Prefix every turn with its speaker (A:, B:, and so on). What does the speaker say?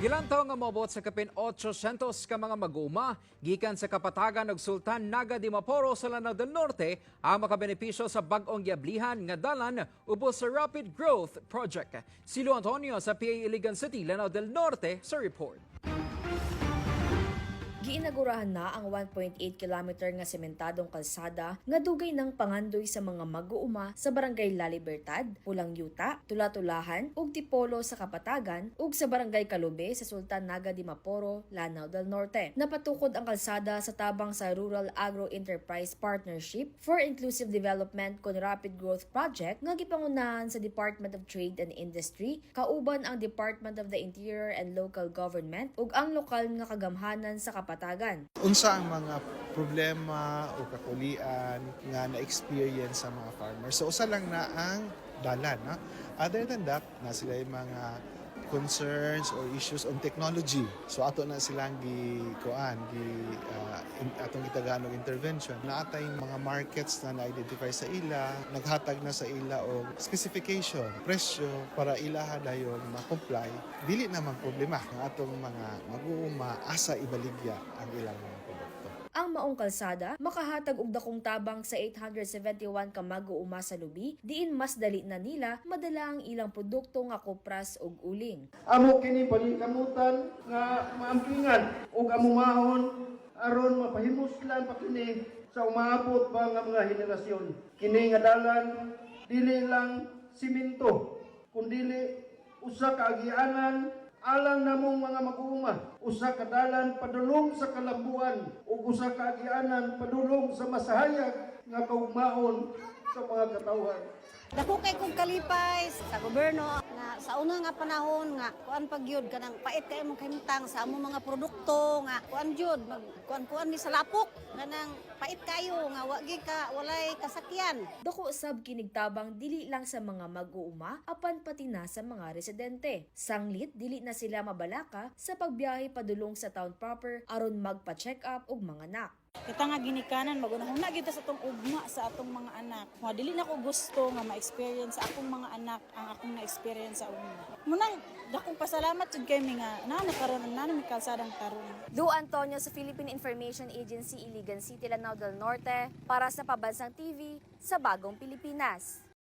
A: Gilantaw nga mobot sa kapin 800 ka mga maguma gikan sa kapatagan ug Sultan Naga di Maporo sa Lanao del Norte ang makabenepisyo sa bag-ong yablihan nga dalan ubos sa Rapid Growth Project. Si Lu Antonio sa PA Iligan City, Lanao del Norte sa report.
B: Giinagurahan na ang 1.8 kilometer nga sementadong kalsada nga dugay ng pangandoy sa mga mag-uuma sa barangay La Libertad, Pulang Yuta, Tulatulahan ug Tipolo sa Kapatagan ug sa barangay Kalube sa Sultan Naga di Maporo, Lanao del Norte. Napatukod ang kalsada sa tabang sa Rural Agro Enterprise Partnership for Inclusive Development kon Rapid Growth Project nga gipangunahan sa Department of Trade and Industry, kauban ang Department of the Interior and Local Government ug ang lokal nga kagamhanan sa Kapatagan.
C: Unsa ang mga problema o kakulian nga na-experience sa mga farmers. So usa lang na ang dalan. No? Other than that, na sila yung mga concerns or issues on technology. So ato na silang gi kuan gi ah, in, atong gitaganong intervention. Naatay mga markets na na-identify sa ila, naghatag na sa ila og specification, presyo para ilaha dayon ma-comply. Dili naman problema ang atong mga mag-uuma asa ibaligya ang ilang mga produkto.
B: Ang maong kalsada makahatag og dakong tabang sa 871 ka mag-uuma sa lubi, diin mas dali na nila madala ang ilang produkto nga kopras ug uling.
D: amo kini panikamutan nga maampingan ug amumahon aron mapahimuslan pa kini sa umaabot pa nga mga henerasyon. Kini nga dalan dili lang simento kundili usa ka agianan alang namong mga mag-uuma usa ka dalan padulong sa kalambuan ug usa ka agianan padulong sa masahayag nga kaugmaon sa mga katawhan.
E: Dako kay kong kalipay sa gobyerno nga sa una nga panahon nga kuan pagyud kanang pait kay mong kahimtang sa among mga produkto nga kuan jud mag kuan kuan ni sa lapok kanang pait kayo nga wagi ka walay kasakyan.
B: Dako sab kinigtabang dili lang sa mga mag-uuma apan pati na sa mga residente. Sanglit dili na sila mabalaka sa pagbiyahe padulong sa town proper aron magpa-check up og mga anak.
F: Kita nga ginikanan magunahon na sa atong ugma sa atong mga anak. Wa dili na ko gusto nga ma-experience sa akong mga anak ang akong na-experience sa ugma. Munang dakong pasalamat jud kay mi nga na nakaroon ang nanay kalsadang karon.
B: Lu Antonio sa Philippine Information Agency Iligan City, Lanao del Norte para sa Pabansang TV sa Bagong Pilipinas.